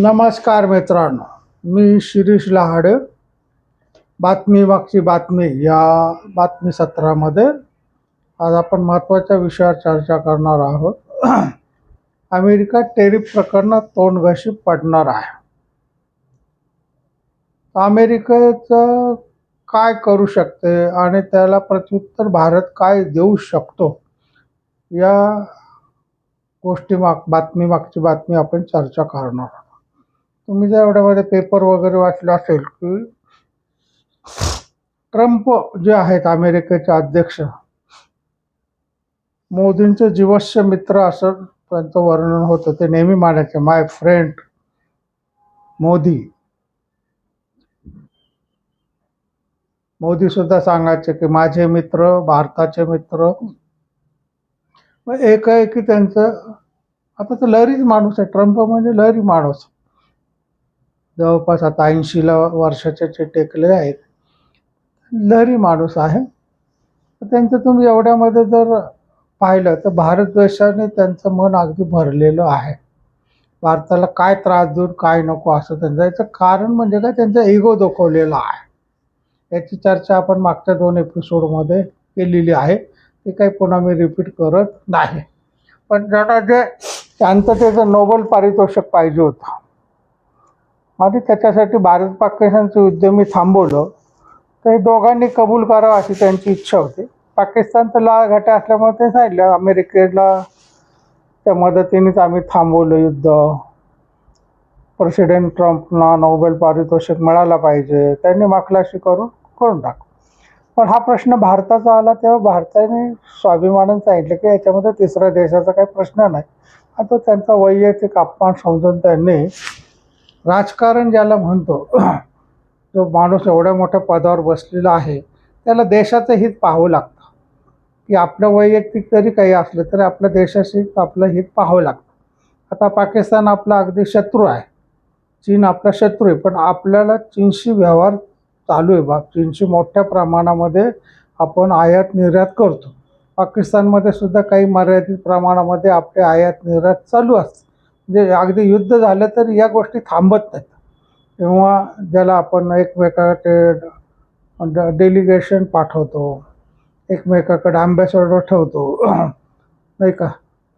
नमस्कार मित्रांनो मी शिरीष लहाडे. बातमी मागची बातमी या बातमी सत्रामध्ये आज आपण महत्त्वाच्या विषयावर चर्चा करणार आहोत. अमेरिका टेरिफ प्रकरणात तोंडघशी पडणार आहे. अमेरिकेचं काय करू शकते आणि त्याला प्रत्युत्तर भारत काय देऊ शकतो या गोष्टी माग बातमी मागची बातमी आपण चर्चा करणार आहोत. तुम्ही जर एवढ्यामध्ये पेपर वगैरे वाचलं असेल की ट्रम्प जे आहेत अमेरिकेचे अध्यक्ष मोदींचे जीवस्य मित्र असं त्यांचं वर्णन होतं. ते नेहमी मानायचे माय फ्रेंड मोदी. मोदी सुद्धा सांगायचे की माझे मित्र भारताचे मित्र. मग एक आहे की त्यांचं आता तर लहरीच माणूस आहे. ट्रम्प म्हणजे लहरी माणूस. जवळपास आता ऐंशीला वर्षाचे जे टेकले आहेत. लहरी माणूस आहे. त्यांचं तुम्ही एवढ्यामध्ये जर पाहिलं तर भारत देशाने त्यांचं मन अगदी भरलेलं आहे. भारताला काय त्रास देऊन काय नको असं त्यांचं. याचं कारण म्हणजे काय? त्यांचा इगो दुखवलेला आहे. याची चर्चा आपण मागच्या दोन एपिसोडमध्ये केलेली आहे. ते काही पुन्हा मी रिपीट करत नाही. पण ज्यांना जे शांततेचं नोबल पारितोषिक पाहिजे होतं. आणि त्याच्यासाठी भारत पाकिस्तानचं युद्ध मी थांबवलं. तर हे दोघांनी कबूल करावं अशी त्यांची इच्छा होती. पाकिस्तान तर लाल घाटा असल्यामुळे ते सांगितलं अमेरिकेला त्या मदतीनेच आम्ही थांबवलं युद्ध. प्रेसिडेंट ट्रम्पना नोबेल पारितोषिक मिळाला पाहिजे. त्यांनी माखलाशी करून करून टाक पण हा प्रश्न भारताचा आला तेव्हा भारताने स्वाभिमानानं सांगितलं की याच्यामध्ये तिसऱ्या देशाचा काही प्रश्न नाही. आता त्यांचा वैयक्तिक अपमान समजून त्यांनी राजकारण ज्याला म्हणतो जो माणूस एवढ्या मोठ्या पदावर बसलेला आहे त्याला देशाचं हित पाहावं लागतं. की आपलं वैयक्तिक जरी काही असलं तरी आपल्या देशाशी आपलं हित पाहावं लागतं. आता पाकिस्तान आपला अगदी शत्रू आहे. चीन आपला शत्रू आहे पण आपल्याला चीनशी व्यवहार चालू आहे बा. चीनशी मोठ्या प्रमाणामध्ये आपण आयात निर्यात करतो. पाकिस्तानमध्ये सुद्धा काही मर्यादित प्रमाणामध्ये आपले आयात निर्यात चालू असते. जे अगदी युद्ध झालं तर या गोष्टी थांबत नाहीत. किंवा ज्याला आपण एकमेकाकडे डेलिगेशन पाठवतो एकमेकाकडे अँबॅसॅडर ठेवतो नाही का?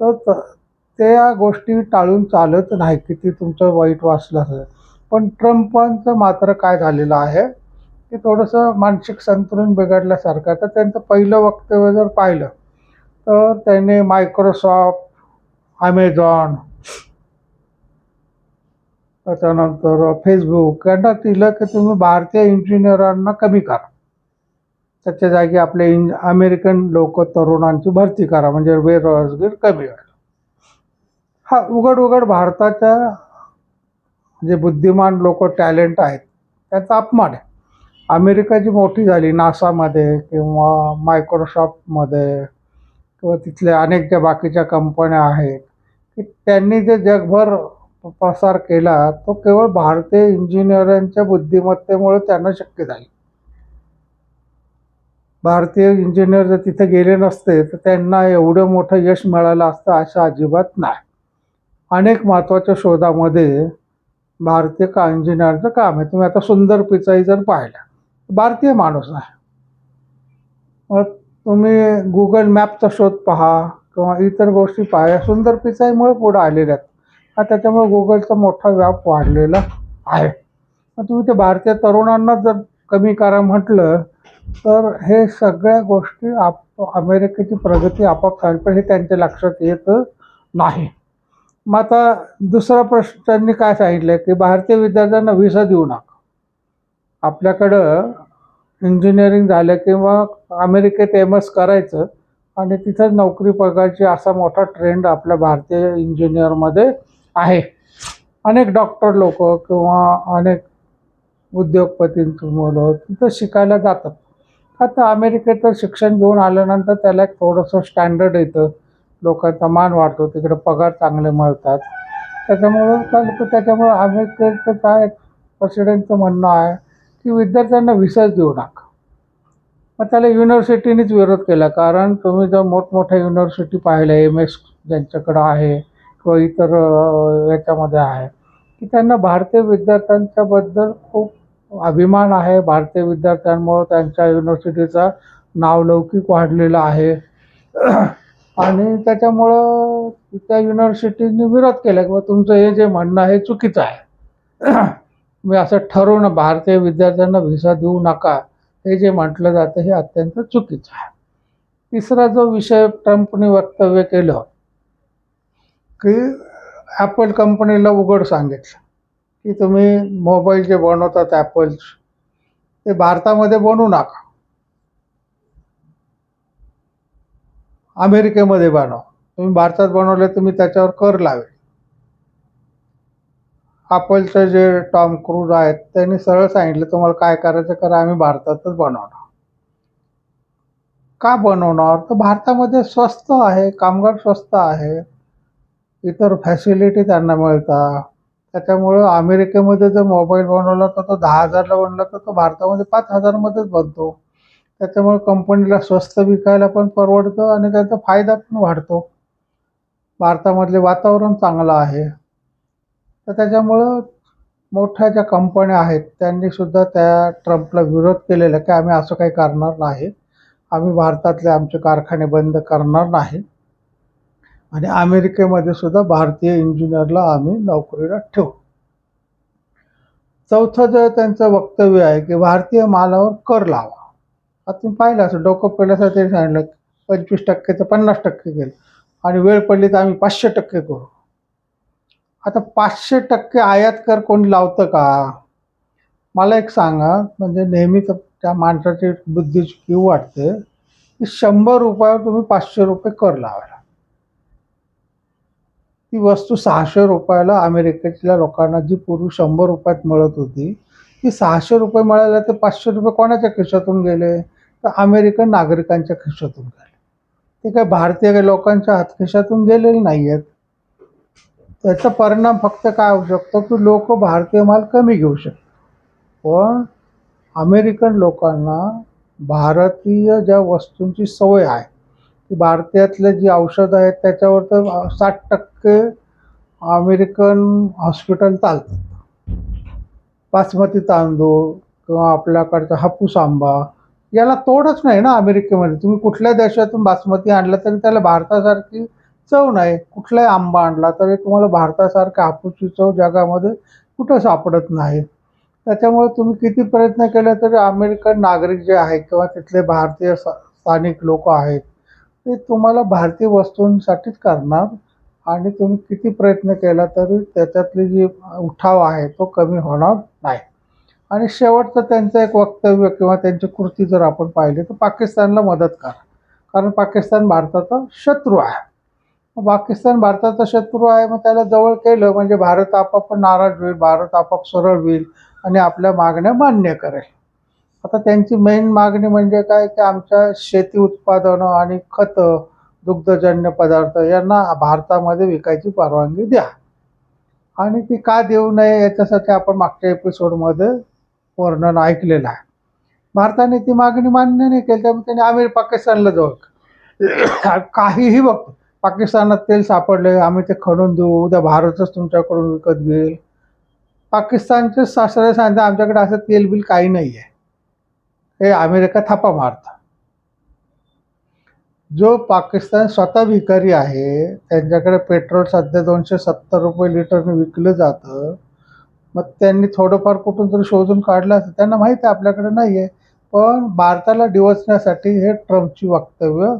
तर त- त्या गोष्टी टाळून चालत नाही किती तुमचं वाईट वाचलं असेल. पण ट्रम्पांचं मात्र काय झालेलं आहे की थोडंसं मानसिक संतुलन बिघडल्यासारखं तर त्यांचं पहिलं वक्तव्य जर पाहिलं तर त्यांनी मायक्रोसॉफ्ट ॲमेझॉन त्याच्यानंतर फेसबुक यांना दिलं की तुम्ही भारतीय इंजिनियरांना कमी करा. त्याच्या जागी आपले इंज अमेरिकन लोक तरुणांची भरती करा. म्हणजे बेरोजगार कमी होईल. हा उघड उघड भारताच्या जे बुद्धिमान लोक टॅलेंट आहेत त्याचा अपमान आहे. अमेरिका जी मोठी झाली नासामध्ये किंवा मायक्रोसॉफ्टमध्ये किंवा तिथल्या अनेक ज्या बाकीच्या कंपन्या आहेत की त्यांनी जे जगभर प्रसार केला तो केवळ भारतीय इंजिनियरांच्या बुद्धिमत्तेमुळे त्यांना शक्य झाले. भारतीय इंजिनियर जर तिथे गेले नसते तर त्यांना एवढं मोठं यश मिळालं असतं असं अजिबात नाही. अनेक महत्त्वाच्या शोधामध्ये भारतीय का इंजिनियरचं काम आहे. तुम्ही आता सुंदर पिचाई जर पाहिला भारतीय माणूस आहे. मग तुम्ही गुगल मॅपचा शोध पहा किंवा इतर गोष्टी पहा. सुंदर पिचाईमुळे पुढे आलेल्या आहेत. त्याच्यामुळे गुगलचा मोठा व्याप वाढलेला आहे. मग तुम्ही ते भारतीय तरुणांना जर कमी करा म्हटलं तर हे सगळ्या गोष्टी आप अमेरिकेची प्रगती आपोआप झाली पण हे त्यांच्या लक्षात येत नाही. मग आता दुसरा प्रश्न त्यांनी काय सांगितलं की भारतीय विद्यार्थ्यांना व्हिसा देऊ नका. आपल्याकडं इंजिनिअरिंग झालं किंवा अमेरिकेत एम एस करायचं आणि तिथं नोकरी पगारची असा मोठा ट्रेंड आपल्या भारतीय इंजिनियरमध्ये आहे. अनेक डॉक्टर लोक किंवा अनेक उद्योगपतींची मुलं तिथं शिकायला जातात. आता अमेरिकेत शिक्षण घेऊन आल्यानंतर त्याला एक थोडंसं स्टँडर्ड येतं. लोकांचा मान वाढतो तिकडे पगार चांगले मिळतात. त्याच्यामुळं काय त्याच्यामुळं अमेरिकेचं काय प्रेसिडेंटचं म्हणणं आहे की विद्यार्थ्यांना विसर्ज देऊ नका. मग त्याला युनिव्हर्सिटीनेच विरोध केला. कारण तुम्ही जर मोठमोठ्या युनिव्हर्सिटी पाहिल्या एम एस ज्यांच्याकडं आहे इतर याच्यामध्ये आहे. की त्यांना भारतीय विद्यार्थ्यांच्याबद्दल खूप अभिमान आहे. भारतीय विद्यार्थ्यांमुळं त्यांच्या युनिव्हर्सिटीचा नावलौकिक वाढलेला आहे. आणि त्याच्यामुळं त्या युनिव्हर्सिटीने विरोध केला किंवा तुमचं हे जे म्हणणं आहे चुकीचं आहे. मी असं ठरवून भारतीय विद्यार्थ्यांना व्हिसा देऊ नका. हे जे म्हटलं जातं हे अत्यंत चुकीचं आहे. तिसरा जो विषय ट्रम्पने वक्तव्य केलं की ॲपल कंपनीला उघड सांगितलं. की तुम्ही मोबाईल जे बनवतात ॲपल्स ते भारतामध्ये बनवू नका. अमेरिकेमध्ये बनवा. तुम्ही भारतात बनवले तुम्ही त्याच्यावर कर लावेल. ॲपलचे जे टॉम क्रूज आहेत त्यांनी सरळ सांगितलं तुम्हाला काय करायचं करा आम्ही भारतातच बनवणार. का बनवणार? तर भारतामध्ये स्वस्त आहे कामगार स्वस्त आहे. इतर फॅसिलिटी त्यांना मिळतात त्याच्यामुळं अमेरिकेमध्ये जर मोबाईल बनवला तर तो दहा हजारला बनला तर तो भारतामध्ये पाच हजारमध्येच बनतो. त्याच्यामुळे कंपनीला स्वस्त विकायला पण परवडतं आणि त्याचा फायदा पण वाढतो. भारतामधले वातावरण चांगलं आहे. तर त्याच्यामुळं मोठ्या ज्या कंपन्या आहेत त्यांनी सुद्धा त्या ट्रम्पला विरोध केलेला की आम्ही असं काही करणार नाही. आम्ही भारतातले आमचे कारखाने बंद करणार नाही. आणि अमेरिकेमध्ये सुद्धा भारतीय इंजिनियरला आम्ही नोकरीला ठेवू. चौथं जे त्यांचं वक्तव्य आहे की भारतीय मालावर कर लावा. आता तुम्ही पाहिलं असं डोकं पहिल्यासाठी त्यांनी सांगितलं पंचवीस टक्के तर पन्नास टक्के केलं. आणि वेळ पडली तर आम्ही पाचशे टक्के करू. आता पाचशे टक्के आयात कर कोणी लावतं का? मला एक सांगा म्हणजे नेहमीच त्या माणसाची बुद्धीची क्यू वाटते की शंभर रुपयावर तुम्ही पाचशे रुपये कर लावायला. ती वस्तू सहाशे रुपयाला अमेरिकेतल्या लोकांना जी पूर्वी शंभर रुपयात मिळत होती ती सहाशे रुपये मिळाल्या तर पाचशे रुपये कोणाच्या खिशातून गेले? तर अमेरिकन नागरिकांच्या खिशातून गेले. ते काय भारतीय लोकांच्या हातखिशातून गेलेले नाही आहेत त्याचा परिणाम फक्त काय होऊ शकतो की लोक भारतीय माल कमी घेऊ शकतात. पण अमेरिकन लोकांना भारतीय ज्या वस्तूंची सवय आहे की भारतातले जी औषधं आहेत त्याच्यावर तर साठ टक्के अमेरिकन हॉस्पिटल चालतात. बासमती तांदूळ किंवा आपल्याकडचा हापूस आंबा याला तोडच नाही ना अमेरिकेमध्ये. तुम्ही कुठल्या देशातून बासमती आणला तरी त्याला भारतासारखी चव नाही. कुठलाही आंबा आणला तरी तुम्हाला भारतासारखा हापूसची चव जगामध्ये कुठं सापडत नाही. त्याच्यामुळे तुम्ही किती प्रयत्न केले तरी अमेरिकन नागरिक जे आहेत किंवा तिथले भारतीय स्थानिक लोक आहेत ते तुम्हाला भारतीय वस्तूंसाठीच करणार आणि तुम्ही किती प्रयत्न केला तरी त्याच्यातली जी उठाव आहे तो कमी होणार नाही. आणि शेवटचं त्यांचं एक वक्तव्य किंवा त्यांची कृती जर आपण पाहिली तर पाकिस्तानला मदत करा. कारण पाकिस्तान भारताचा शत्रू आहे. पाकिस्तान भारताचा शत्रू आहे मग त्याला जवळ केलं म्हणजे भारत आपाप नाराज होईल भारत आपाप सरळ होईल आणि आपल्या मागण्या मान्य करेल. आता त्यांची मेन मागणी म्हणजे काय? की आमच्या शेती उत्पादनं आणि खतं दुग्धजन्य पदार्थ यांना भारतामध्ये विकायची परवानगी द्या. आणि ती का देऊ नये याच्यासाठी आपण मागच्या एपिसोडमध्ये वर्णन ऐकलेलं आहे. भारताने ती मागणी मान्य नाही केली त्यामुळे त्यांनी आम्ही पाकिस्तानला जाऊ. काहीही बघतो पाकिस्तानात तेल सापडले आम्ही ते खणून देऊ उद्या भारतच तुमच्याकडून विकत घेईल. पाकिस्तानचे सासरे सांगते आमच्याकडे असं तेल बिल काही नाही आहे हे अमेरिका थापा मारतं जो पाकिस्तान स्वतः भिकारी आहे त्यांच्याकडे पेट्रोल सध्या दोनशे सत्तर रुपये लिटरने विकलं जातं. मग त्यांनी थोडंफार कुठून तरी शोधून काढलं असतं त्यांना माहीत आहे आपल्याकडे नाही आहे पण भारताला डिवचण्यासाठी हे ट्रम्पची वक्तव्य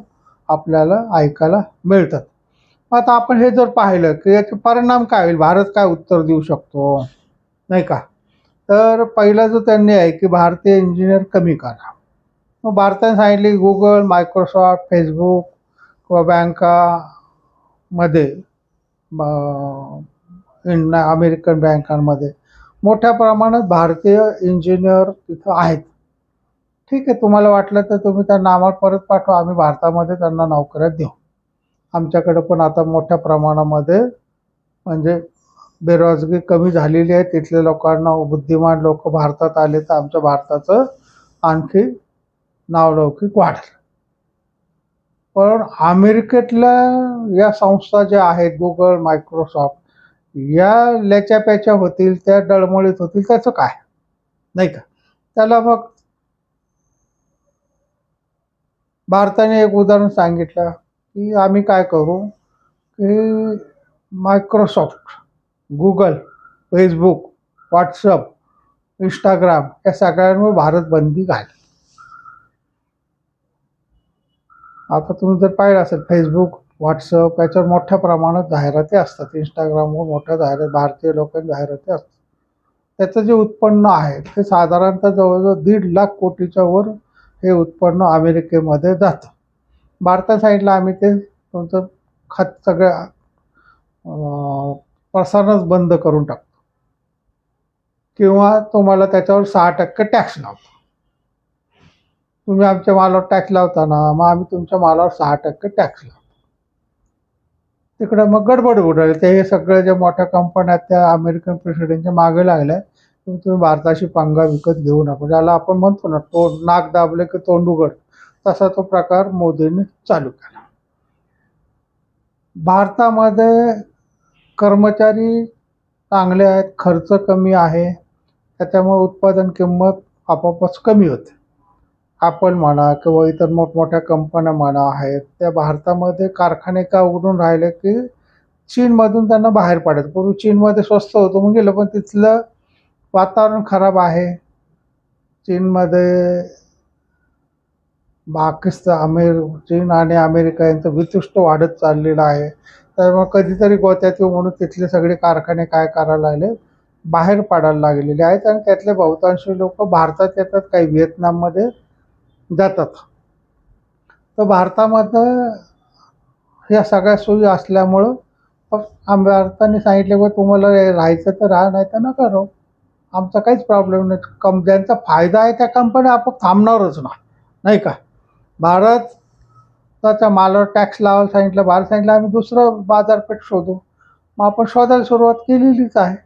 आपल्याला ऐकायला मिळतात. आता आपण हे जर पाहिलं की याचे परिणाम काय होईल? भारत काय उत्तर देऊ शकतो? नाही का? तर पहिला जो त्यांनी आहे की भारतीय इंजिनियर कमी करा. मग भारताने सांगितले गुगल मायक्रोसॉफ्ट फेसबुक किंवा बँकामध्ये अमेरिकन बँकांमध्ये मोठ्या प्रमाणात भारतीय इंजिनियर तिथं आहेत. ठीक आहे तुम्हाला वाटलं तर तुम्ही त्यांना आम्हाला परत पाठवा. आम्ही भारतामध्ये त्यांना नोकऱ्या देऊ. आमच्याकडे पण आता मोठ्या प्रमाणामध्ये म्हणजे बेरोजगारी कमी झालेली आहे. तिथल्या लोकांना बुद्धिमान लोक भारतात आले तर आमच्या भारताचं आणखी नावलौकिक वाढलं. पण अमेरिकेतल्या या संस्था ज्या आहेत गुगल मायक्रोसॉफ्ट या ल्याच्याप्याच्या होतील त्या डळमळीत होतील त्याचं काय? नाही का? त्याला मग भारताने एक उदाहरण सांगितलं की आम्ही काय करू की Microsoft Google Facebook WhatsApp Instagram या सगळ्यांवर भारत बंदी घाल. आता तुम्ही जर पाहिलं असेल फेसबुक व्हॉट्सअप याच्यावर मोठ्या प्रमाणात जाहिराती असतात. इंस्टाग्रामवर मोठ्या जाहिरात भारतीय लोकांच्या जाहिराती असतात. त्याचं जे उत्पन्न आहे ते साधारणतः जवळजवळ दीड लाख कोटीच्या वर हे उत्पन्न अमेरिकेमध्ये जातं. भारता साईडला आम्ही ते तुमचं खात सगळं प्रसारणच बंद करून टाकतो. किंवा तुम्हाला त्याच्यावर सहा टक्के टॅक्स लावतो. तुम्ही आमच्या मालावर टॅक्स लावताना मग आम्ही तुमच्या मालावर सहा टक्के टॅक्स लावतो. तिकडे मग गडबड उडाली. ते हे सगळे ज्या मोठ्या कंपन्या त्या अमेरिकन प्रेसिडेंटच्या मागे लागल्या तुम्ही तुम्ही भारताशी पंगा विकत घेऊ नका. ज्याला आपण म्हणतो ना तोंड नाक दाबले की तोंड उघड. तसा तो प्रकार मोदींनी चालू केला. भारतामध्ये कर्मचारी चांगले आहेत खर्च कमी आहे त्याच्यामुळे उत्पादन किंमत आपोआपच कमी होते. आपण म्हणा किंवा इतर मोठमोठ्या कंपन्या म्हणा आहेत त्या भारतामध्ये कारखाने का उघडून राहिले की चीनमधून त्यांना बाहेर पडत पूर्वी चीनमध्ये स्वस्त होतं म्हणून गेलं पण तिथलं वातावरण खराब आहे. चीनमध्ये पाकिस्तान अमेर चीन आणि अमेरिका यांचं वितुष्ट वाढत चाललेलं आहे. तर मग कधीतरी गोत्यात येऊ म्हणून तिथले सगळे कारखाने काय करायला लागले? बाहेर पडायला लागलेले आहेत आणि त्यातले बहुतांश लोक भारतात येतात काही व्हिएतनाममध्ये जातात. तर भारतामध्ये या सगळ्या सोयी असल्यामुळं आम भारताने सांगितले बा तुम्हाला राहायचं तर राहा नाही तर नका राहू. आमचा काहीच प्रॉब्लेम नाही. कम ज्यांचा फायदा आहे त्या कंपन्या आपण थांबणारच ना नाही का? भारत स्वतःच्या मालावर टॅक्स लावायला सांगितलं भारत सांगितलं आम्ही दुसरं बाजारपेठ शोधू. मग आपण शोधायला सुरुवात केलेलीच आहे.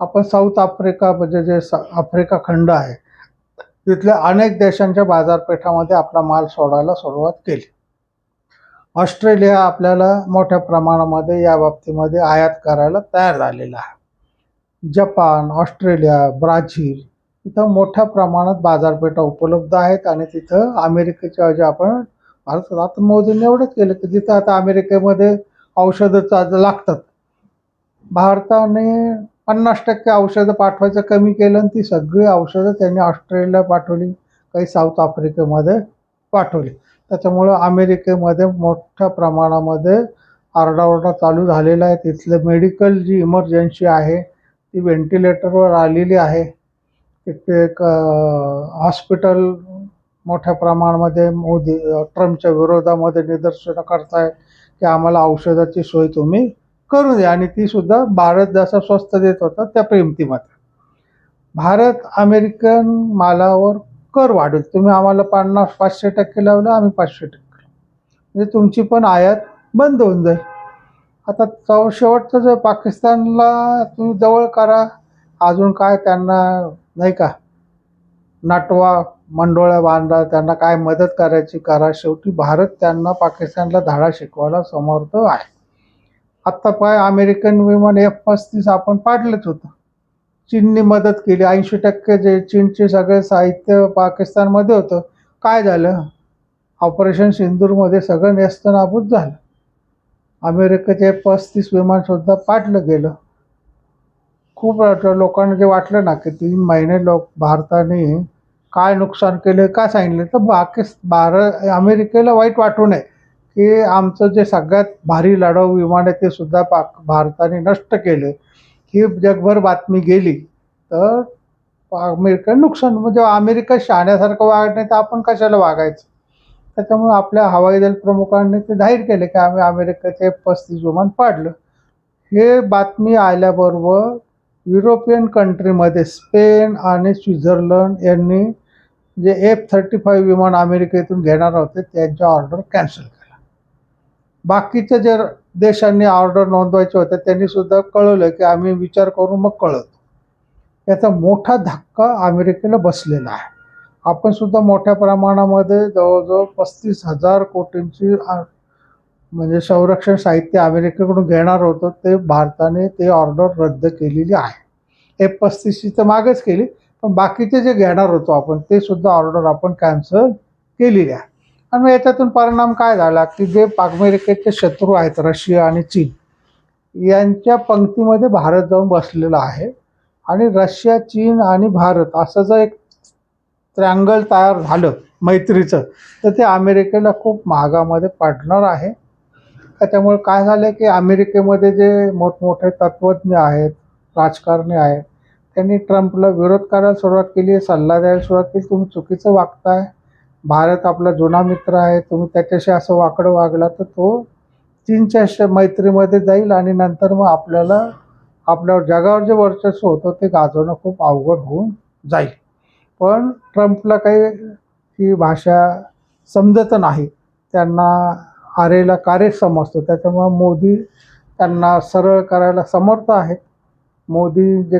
आपण साऊथ आफ्रिका म्हणजे जे स आफ्रिका खंड आहे तिथल्या अनेक देशांच्या बाजारपेठामध्ये आपला माल सोडायला सुरुवात केली. ऑस्ट्रेलिया आपल्याला मोठ्या प्रमाणामध्ये या बाबतीमध्ये आयात करायला तयार झालेला आहे. जपान ऑस्ट्रेलिया ब्राझील इथं मोठ्या प्रमाणात बाजारपेठा उपलब्ध आहेत आणि तिथं अमेरिकेच्या जे आपण भारतात आता मोदींनी एवढंच केलं की जिथं आता अमेरिकेमध्ये औषधं चा लागतात. भारताने पन्नास टक्के औषधं पाठवायचं कमी केलं आणि ती सगळी औषधं त्यांनी ऑस्ट्रेलियाला पाठवली काही साऊथ आफ्रिकेमध्ये पाठवली. त्याच्यामुळं अमेरिकेमध्ये मोठ्या प्रमाणामध्ये आरडाओरडा चालू झालेला आहे. तिथलं मेडिकल जी इमर्जन्सी आहे ती व्हेंटिलेटरवर आलेली आहे. तिथे एक हॉस्पिटल मोठ्या प्रमाणामध्ये मोदी ट्रम्पच्या विरोधामध्ये निदर्शनं करतायत की आम्हाला औषधाची सोय तुम्ही करू द्या. आणि ती सुद्धा भारत जसा स्वस्त देत होता त्या प्रेमतीमध्ये भारत अमेरिकन मालावर कर वाढवत तुम्ही आम्हाला पन्नास पाचशे टक्के लावलं आम्ही पाचशे टक्के म्हणजे तुमची पण आयात बंद होऊन जाईल. आता चौ शेवटचं जर पाकिस्तानला तुम्ही जवळ करा अजून काय त्यांना नाही का नाटवा मंडोळ्या बांधा त्यांना काय मदत करायची करा. शेवटी भारत त्यांना पाकिस्तानला धाडा शिकवायला समर्थ आहे. आत्ता पाय अमेरिकन विमान एफ पस्तीस आपण पाडलंच होतं. चीननी मदत केली ऐंशी टक्के जे चीनचे सगळे साहित्य पाकिस्तानमध्ये होतं. काय झालं? ऑपरेशन सिंदूरमध्ये सगळं नेस्तनाबूत झालं. अमेरिकेचे पस्तीस विमानसुद्धा पाडलं गेलं. खूप लोकांना जे वाटलं ना की तीन महिने लोक भारताने काय नुकसान केलं काय सांगितलं तर बाकी भारत अमेरिकेला वाईट वाटू नये की आमचं जे सगळ्यात भारी लढाऊ विमान आहे ते सुद्धा पाक भारताने नष्ट केले ही जगभर बातमी गेली तर अमेरिका नुकसान म्हणजे अमेरिका शाण्यासारखं वागत नाही तर आपण कशाला वागायचं? त्याच्यामुळे आपल्या हवाई दल प्रमुखांनी ते जाहीर केले की आम्ही अमेरिकेचे पस्तीस विमान पाडलं. हे बातमी आल्याबरोबर युरोपियन कंट्रीमध्ये स्पेन आणि स्वित्झर्लंड यांनी जे एफ थर्टी फाईव्ह विमान अमेरिकेतून घेणार होते त्यांच्या ऑर्डर कॅन्सल केला. बाकीच्या जे देशांनी ऑर्डर नोंदवायचे होते त्यांनी सुद्धा कळवलं की आम्ही विचार करून मग कळवतो. याचा मोठा धक्का अमेरिकेला बसलेला आहे. आपण सुद्धा मोठ्या प्रमाणामध्ये जवळजवळ पस्तीस हजार कोटींची म्हणजे संरक्षण साहित्य अमेरिकेकडून घेणार होतं ते भारताने ते ऑर्डर रद्द केलेली आहे. एफ पस्तीसची तर मागच केली. पण बाकीचे जे घेणार होतो आपण ते सुद्धा ऑर्डर आपण कॅन्सल केलेली आहे. आणि मग याच्यातून परिणाम काय झाला की जे अमेरिकेचे शत्रू आहेत रशिया आणि चीन यांच्या पंक्तीमध्ये भारत जाऊन बसलेला आहे. आणि रशिया चीन आणि भारत असं जर एक त्र्यांगल तयार झालं मैत्रीचं तर ते अमेरिकेला खूप महागामध्ये पडणार आहे. त्याच्यामुळे काय झालं की अमेरिकेमध्ये जे मोठमोठे तत्त्वज्ञ आहेत राजकारणी आहेत त्यांनी ट्रम्पला विरोध करायला सुरुवात केली सल्ला द्यायला सुरुवात केली. तुम्ही चुकीचं वागताय. भारत आपला जुना मित्र आहे. तुम्ही त्याच्याशी असं वाकडं वागला तर तो चीनच्या मैत्रीमध्ये जाईल आणि नंतर मग आपल्याला आपल्यावर जगावर जे वर्चस्व होतं ते गाजवणं खूप अवघड होऊन जाईल. पण ट्रम्पला काही ही भाषा समजत नाही. त्यांना आरेला कार्य समजतो. त्याच्यामुळं मोदी त्यांना सरळ करायला समर्थ आहेत मोदी जे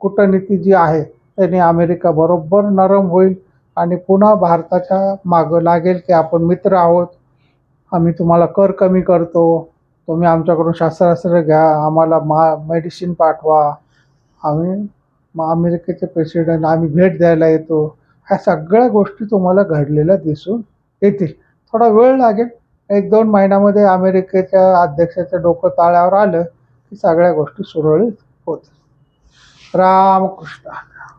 कूटनीती जी आहे त्यांनी अमेरिका बरोबर नरम होईल आणि पुन्हा भारताच्या मागं लागेल की आपण मित्र आहोत. आम्ही तुम्हाला कर कमी करतो. तुम्ही आमच्याकडून शस्त्रास्त्र घ्या आम्हाला मा मेडिसिन पाठवा. आम्ही मग अमेरिकेचे प्रेसिडेंट आम्ही भेट द्यायला येतो. ह्या सगळ्या गोष्टी तुम्हाला घडलेल्या दिसून येतील. थोडा वेळ लागेल. एक दोन महिन्यामध्ये अमेरिकेच्या अध्यक्षाचं डोकं ताळ्यावर आलं की सगळ्या गोष्टी सुरळीत होतील. Rama Kushtaka.